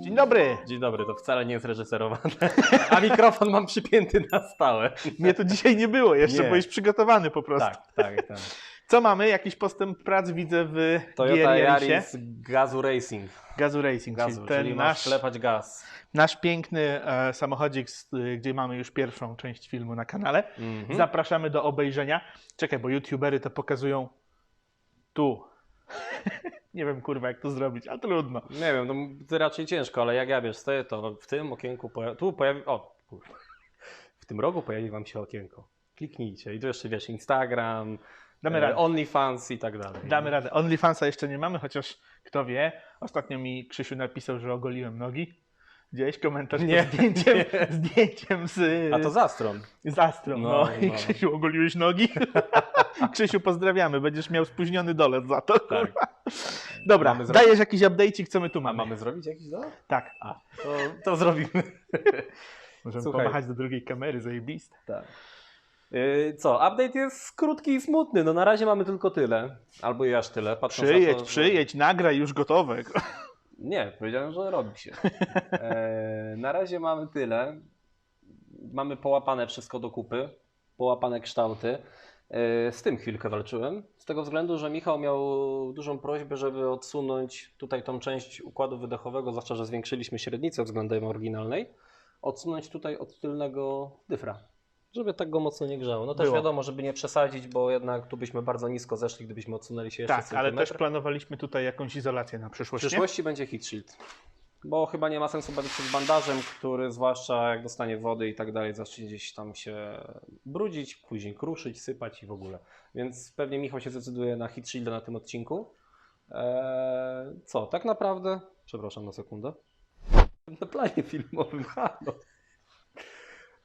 Dzień dobry! Dzień dobry, to wcale nie jest reżyserowane. A mikrofon mam przypięty na stałe. Mnie to dzisiaj nie było, jeszcze Nie. byłeś przygotowany po prostu. Tak, tak, tak. Co mamy? Jakiś postęp prac widzę w Toyota Yaris Gazu Racing. Gazu Racing, Gazu, czyli czyli ten masz nasz, klepać gaz. nasz piękny e, samochodzik, y, gdzie mamy już pierwszą część filmu na kanale. Mhm. Zapraszamy do obejrzenia. Czekaj, bo youtubery to pokazują tu. Nie wiem kurwa jak to zrobić, a trudno. Nie wiem, no to raczej ciężko, ale jak ja wiesz, stoję, to w tym okienku, poja- tu pojawi... O, kurwa. W tym rogu pojawi wam się okienko. Kliknijcie i tu jeszcze wiesz, Instagram, Damy e, radę. OnlyFans i tak dalej. Damy radę. OnlyFansa jeszcze nie mamy, chociaż kto wie. Ostatnio mi Krzysiu napisał, że ogoliłem nogi. Gdzieś komentarz Nie, zdjęciem, nie. zdjęciem z, A to zastron. z. No, No, I no. Krzysiu, ogoliłeś nogi? Krzysiu, pozdrawiamy. Będziesz miał spóźniony dolet za to. Tak. Dobra, Mamy dajesz jakiś update'cik, co my tu A mamy? mamy zrobić jakiś dowód? Tak, A, to, to zrobimy. możemy Słuchaj. pomachać do drugiej kamery, zajebiste. Tak. Yy, Co, update jest krótki i smutny. No na razie mamy tylko tyle. Albo i aż tyle. patrząc Przyjedź, to, że- przyjedź, nagraj już gotowe. Nie, powiedziałem, że robi się. E, na razie mamy tyle. Mamy połapane wszystko do kupy, połapane kształty. E, z tym chwilkę walczyłem. Z tego względu, że Michał miał dużą prośbę, żeby odsunąć tutaj tą część układu wydechowego, zwłaszcza, że zwiększyliśmy średnicę względem oryginalnej, odsunąć tutaj od tylnego dyfra. Żeby tak go mocno nie grzało. No też Było. wiadomo, żeby nie przesadzić, bo jednak tu byśmy bardzo nisko zeszli, gdybyśmy odsunęli się jeszcze Tak, ale centymetr. też planowaliśmy tutaj jakąś izolację na W przyszłość. nie? przyszłości będzie heat shield. Bo chyba nie ma sensu bawić się z bandażem, który zwłaszcza jak dostanie wody i tak dalej, zacznie gdzieś tam się brudzić, później kruszyć, sypać i w ogóle. Więc pewnie Michał się zdecyduje na heat shielda na tym odcinku. Eee, co, tak naprawdę, przepraszam na sekundę, na planie filmowym, halo.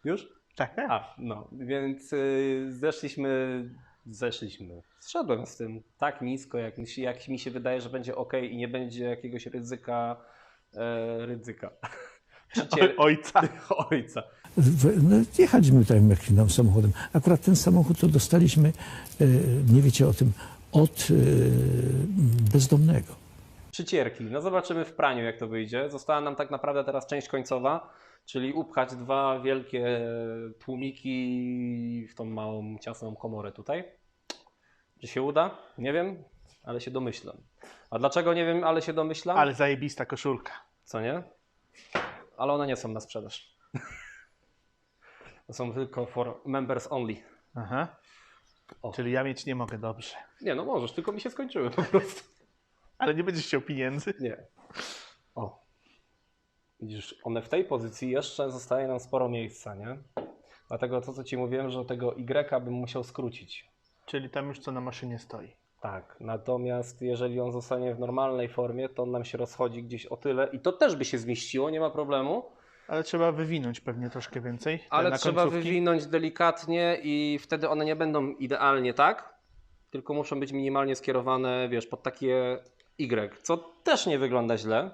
Już? Tak, tak. A, no, więc y, zeszliśmy, zeszliśmy, zszedłem z tym tak nisko, jak, jak mi się wydaje, że będzie ok i nie będzie jakiegoś ryzyka, e, ryzyka. Ojca. Ojca. W, no, jechaliśmy tutaj Mechliną samochodem. Akurat ten samochód to dostaliśmy, e, nie wiecie o tym, od e, bezdomnego. Przycierki. No zobaczymy w praniu, jak to wyjdzie. Została nam tak naprawdę teraz część końcowa, czyli upchać dwa wielkie tłumiki w tą małą, ciasną komorę tutaj. Czy się uda? Nie wiem, ale się domyślam. A dlaczego nie wiem, ale się domyślam? Ale zajebista koszulka. Co nie? Ale one nie są na sprzedaż. To są tylko for members only. Aha. O. Czyli ja mieć nie mogę dobrze. Nie, no możesz, tylko mi się skończyły po prostu. Ale nie będziesz chciał pieniędzy. Nie. O. Widzisz, one w tej pozycji jeszcze zostaje nam sporo miejsca, nie? Dlatego to, co ci mówiłem, że tego Y bym musiał skrócić. Czyli tam już co na maszynie stoi. Tak, natomiast jeżeli on zostanie w normalnej formie, to on nam się rozchodzi gdzieś o tyle i to też by się zmieściło, nie ma problemu. Ale trzeba wywinąć pewnie troszkę więcej. Ale trzeba końcówki. wywinąć delikatnie i wtedy one nie będą idealnie tak, tylko muszą być minimalnie skierowane, wiesz, pod takie Y, co też nie wygląda źle,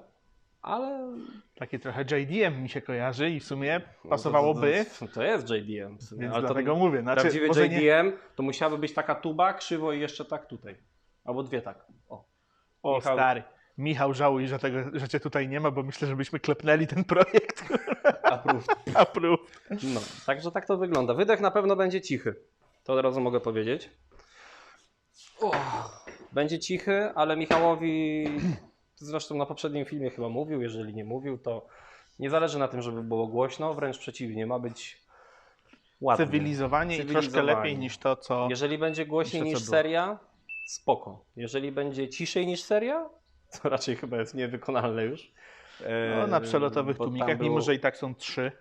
ale Takie trochę JDM mi się kojarzy i w sumie no pasowałoby, To, to, to jest JDM. więc ale to dlatego mówię. Znaczy, prawdziwy może nie... JDM to musiałaby być taka tuba, krzywo i jeszcze tak tutaj. Albo dwie tak. O. O, Michał- stary. Michał żałuj, że, tego, że cię tutaj nie ma, bo myślę, że byśmy klepnęli ten projekt. Approved. Approve. No, także tak to wygląda. Wydech na pewno będzie cichy. To od razu mogę powiedzieć. Będzie cichy, ale Michałowi, zresztą na poprzednim filmie chyba mówił, jeżeli nie mówił, to nie zależy na tym, żeby było głośno, wręcz przeciwnie, ma być ładnie. Cywilizowanie i troszkę Cywilizowanie. lepiej niż to, co... Jeżeli będzie głośniej niż było. seria, spoko. Jeżeli będzie ciszej niż seria, to raczej chyba jest niewykonalne już. No, na przelotowych bo tam tłumikach, mimo było- że i tak są trzy.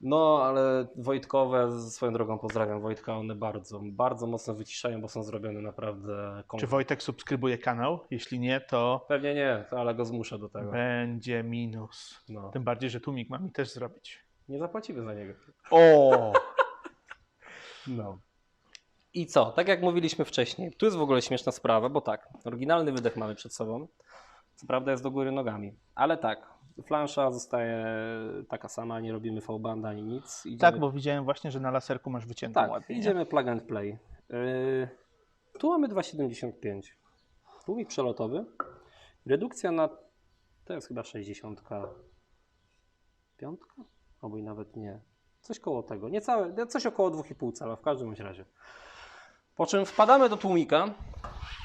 No, ale Wojtkowe, swoją drogą pozdrawiam Wojtka, one bardzo, bardzo mocno wyciszają, bo są zrobione naprawdę Czy komfort. Wojtek subskrybuje kanał? Jeśli nie, to Pewnie nie, ale go zmuszę do tego. będzie minus. No. Tym bardziej, że tłumik ma mi też zrobić. Nie zapłacimy za niego. O! No. I co? Tak jak mówiliśmy wcześniej, tu jest w ogóle śmieszna sprawa, bo tak, oryginalny wydech mamy przed sobą. Co prawda jest do góry nogami, ale tak, flansza zostaje taka sama, nie robimy V-banda ani nic. Idziemy, Tak, bo widziałem właśnie, że na laserku masz wyciętą tak, ładnie. nie? idziemy plug and play. Yy, tu mamy 2,75. Tłumik przelotowy. Redukcja na To jest chyba 60. Piątka? Albo i nawet nie. Coś koło tego. Niecałe, coś około 2,5 cala w każdym razie. Po czym wpadamy do tłumika.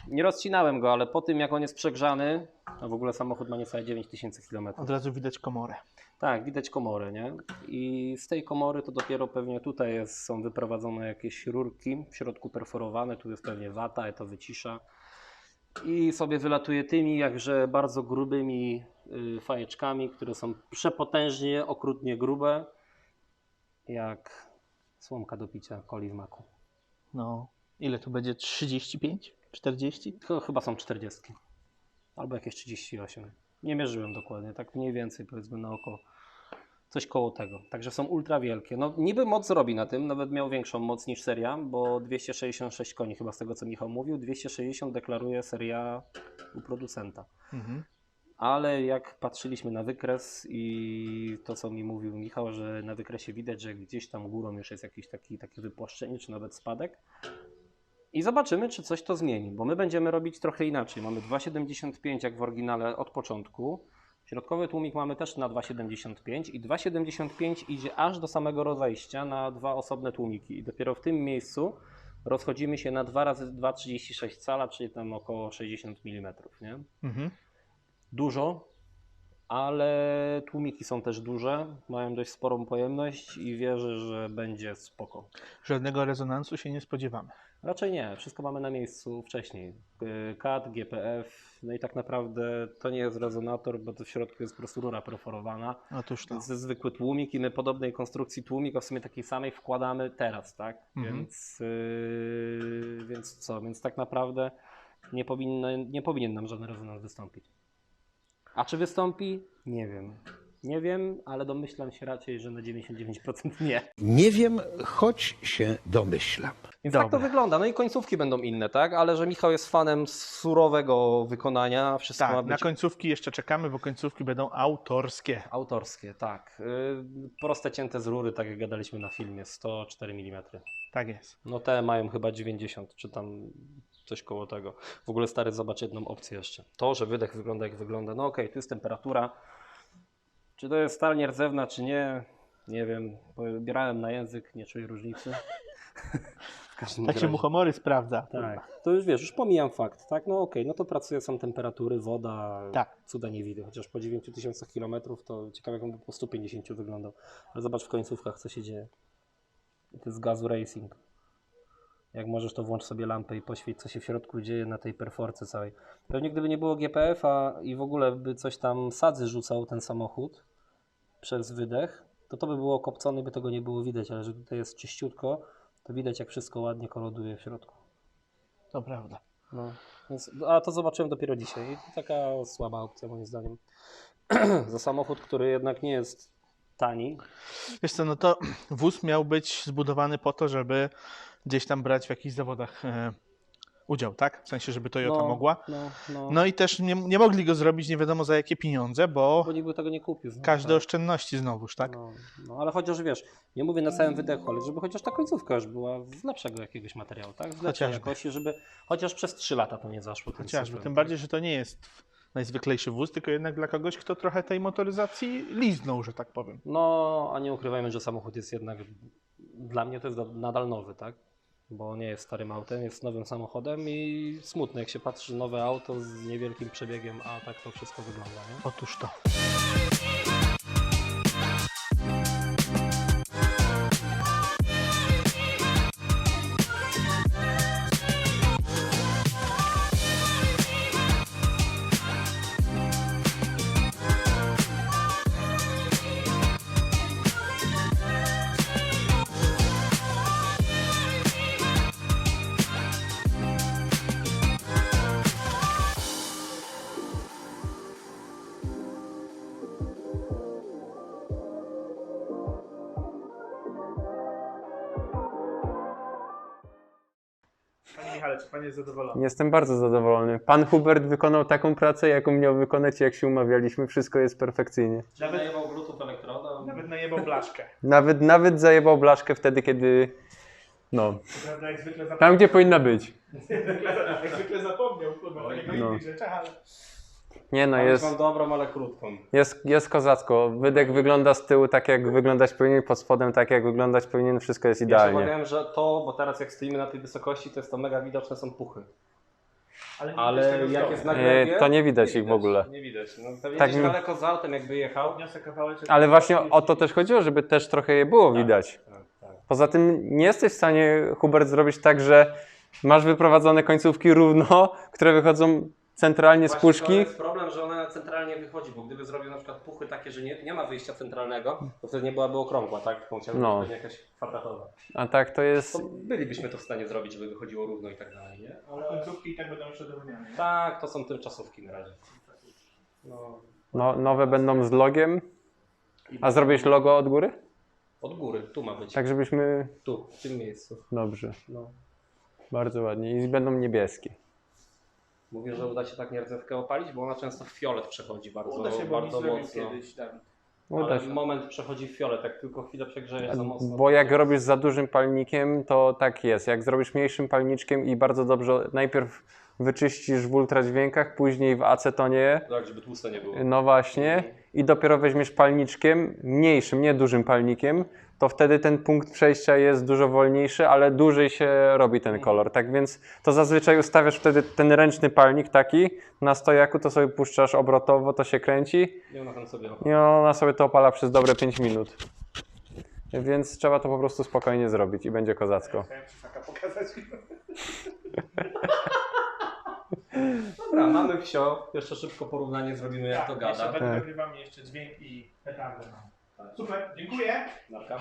Nie rozcinałem go, ale po tym jak on jest przegrzany, a w ogóle samochód ma niecałe 9000 km. Od razu widać komorę. Tak, widać komorę, nie? I z tej komory to dopiero pewnie tutaj jest, są wyprowadzone jakieś rurki, w środku perforowane, tu jest pewnie wata, i to wycisza. I sobie wylatuje tymi jakże bardzo grubymi y, fajeczkami, które są przepotężnie, okrutnie grube, jak słomka do picia coli w maku. No, ile tu będzie? 35? 40? To chyba są 40. Albo jakieś 38. Nie mierzyłem dokładnie, tak mniej więcej powiedzmy na oko. Coś koło tego. Także są ultra wielkie. No niby moc robi na tym, nawet miał większą moc niż seria, bo 266 koni chyba z tego co Michał mówił, 260 deklaruje seria u producenta. Mhm. Ale jak patrzyliśmy na wykres i to, co mi mówił Michał, że na wykresie widać, że gdzieś tam górą już jest jakiś taki, takie wypłaszczenie, czy nawet spadek. I zobaczymy, czy coś to zmieni, bo my będziemy robić trochę inaczej. Mamy 2,75 jak w oryginale od początku. Środkowy tłumik mamy też na 2,75 i 2,75 idzie aż do samego rozejścia na dwa osobne tłumiki. I dopiero w tym miejscu rozchodzimy się na 2 razy 2,36 cala, czyli tam około 60 mm. Nie? Mhm. dużo, ale tłumiki są też duże, mają dość sporą pojemność i wierzę, że będzie spoko. Żadnego rezonansu się nie spodziewamy. Raczej nie, wszystko mamy na miejscu wcześniej. Yy, CAD, GPF, no i tak naprawdę to nie jest rezonator, bo to w środku jest po prostu rura perforowana. Otóż to. To jest zwykły tłumik i my podobnej konstrukcji tłumik, a w sumie takiej samej wkładamy teraz, tak? Mhm. Więc, yy, więc co? Więc tak naprawdę nie, powinno, nie powinien nam żaden rezonans wystąpić. A czy wystąpi? Nie wiem. Nie wiem, ale domyślam się raczej, że na 99% nie. Nie wiem, choć się domyślam. Więc tak to wygląda. No i końcówki będą inne, tak? Ale że Michał jest fanem surowego wykonania, wszystko ma Tak, na być końcówki jeszcze czekamy, bo końcówki będą autorskie. autorskie, tak. Yy, proste cięte z rury, tak jak gadaliśmy na filmie, 104 mm. Tak jest. No te mają chyba 90, czy tam coś koło tego. W ogóle stary, zobacz jedną opcję jeszcze. To, że wydech wygląda jak wygląda, no okej, tu jest temperatura. Czy to jest stal nierdzewna, czy nie? Nie wiem. Bierałem na język, nie czuję różnicy. Tak się muchomory sprawdza. Tak, to już wiesz, już pomijam fakt, tak? No okej, no to pracuje, są temperatury, woda, Tak. cuda nie widzę, chociaż po 9000 km to ciekawe jak on by po 150 wyglądał. Ale zobacz w końcówkach, co się dzieje. To jest gazu racing. Jak możesz, to włącz sobie lampę i poświeć, co się w środku dzieje na tej perforce całej. Pewnie gdyby nie było GPF-a i w ogóle by coś tam sadzy rzucał ten samochód przez wydech, to to by było kopcone by tego nie było widać, ale że tutaj jest czyściutko, to widać jak wszystko ładnie koloduje w środku. To prawda. No, więc, a to zobaczyłem dopiero dzisiaj. Taka słaba opcja moim zdaniem. Za samochód, który jednak nie jest tani. Wiesz co, no to wóz miał być zbudowany po to, żeby gdzieś tam brać w jakichś zawodach e, udział, tak? W sensie, żeby Toyota no, mogła. No, no. No i też nie, nie mogli go zrobić nie wiadomo za jakie pieniądze, bo Bo nikt by tego nie kupił. No, każde tak. oszczędności znowuż, tak? No, no, ale chociaż wiesz, nie mówię na całym wydechu, ale żeby chociaż ta końcówka już była z lepszego jakiegoś materiału, tak? Z lepszej jakości, żeby chociaż przez 3 lata to nie zaszło. Chociażby. Tym tak? bardziej, że to nie jest najzwyklejszy wóz, tylko jednak dla kogoś, kto trochę tej motoryzacji liznął, że tak powiem. No, a nie ukrywajmy, że samochód jest jednak, dla mnie to jest nadal nowy, tak? Bo nie jest starym autem, jest nowym samochodem i smutne, jak się patrzy nowe auto z niewielkim przebiegiem, a tak to wszystko wygląda, nie? Otóż to. Michale, czy pan jest zadowolony? Jestem bardzo zadowolony. Pan Hubert wykonał taką pracę, jaką miał wykonać, jak się umawialiśmy. Wszystko jest perfekcyjnie. Nawet- Najebał Bluetooth elektroda. Nawet najebał blaszkę. Nawet, nawet zajebał blaszkę wtedy, kiedy. No, Prawda, jak zwykle tam zapomniał. gdzie powinna być. jak zwykle zapomniał, kurwa, No. innych rzeczach, ale... Nie no, jest, mam dobrą, ale krótką. jest, jest kozacko. Wydech wygląda z tyłu tak, jak wyglądać powinien, pod spodem tak, jak wyglądać powinien, wszystko jest Ja się idealnie. obawiałem, że to, bo teraz jak stoimy na tej wysokości, to jest to mega widoczne, są puchy. Ale, Ale jak jest na E, glebie, to nie widać ich w ogóle. Nie widać. No, pewnie Tak gdzieś mi- daleko z autem jakby jechał. Podniosę kawałeczek. Ale właśnie o to też chodziło, żeby też trochę je było widać. Tak, tak. Poza tym nie jesteś w stanie, Hubert, zrobić tak, że masz wyprowadzone końcówki równo, które wychodzą centralnie z Właśnie To puszki. jest problem, że ona centralnie wychodzi, bo gdyby zrobił na przykład puchy takie, że nie, nie ma wyjścia centralnego, to wtedy nie byłaby okrągła, tak? Bo musiała No. być jakaś kwadratowa. A tak to jest. To bylibyśmy to w stanie zrobić, żeby wychodziło równo i tak dalej, nie? Ale końcówki i tak będą jeszcze do wymiany. nie? Tak, to są tymczasówki na razie. No, No, nowe będą z logiem. A zrobisz logo od góry? od góry, tu ma być. Tak, żebyśmy. Tu, w tym miejscu. Dobrze, No. bardzo ładnie. I będą niebieskie. Mówię, że uda się tak nierdzewkę opalić, bo ona często w fiolet przechodzi bardzo, Uda się, bo mi bardzo zrobił mocno. kiedyś Dawid. Uda Ale się. moment przechodzi w fiolet, jak tylko chwilę przegrzejesz za mocno. Bo jak robisz za dużym palnikiem, to tak jest. Jak zrobisz mniejszym palniczkiem i bardzo dobrze najpierw wyczyścisz w ultradźwiękach, później w acetonie, Tak, żeby tłuste nie było. no właśnie, i dopiero weźmiesz palniczkiem, mniejszym, nie dużym palnikiem, to wtedy ten punkt przejścia jest dużo wolniejszy, ale dłużej się robi ten kolor. Tak więc to zazwyczaj ustawiasz wtedy ten ręczny palnik taki na stojaku, to sobie puszczasz obrotowo, to się kręci Nie ona tam sobie i ona sobie to opala przez dobre 5 minut. Więc trzeba to po prostu spokojnie zrobić i będzie kozacko. Chciałem pokazać. Dobra, mamy wsio. Jeszcze szybko porównanie zrobimy jak to Tak, jeszcze gada. będę Tak. nagrywamy jeszcze dźwięk i petardę. Super, dziękuję. Narka.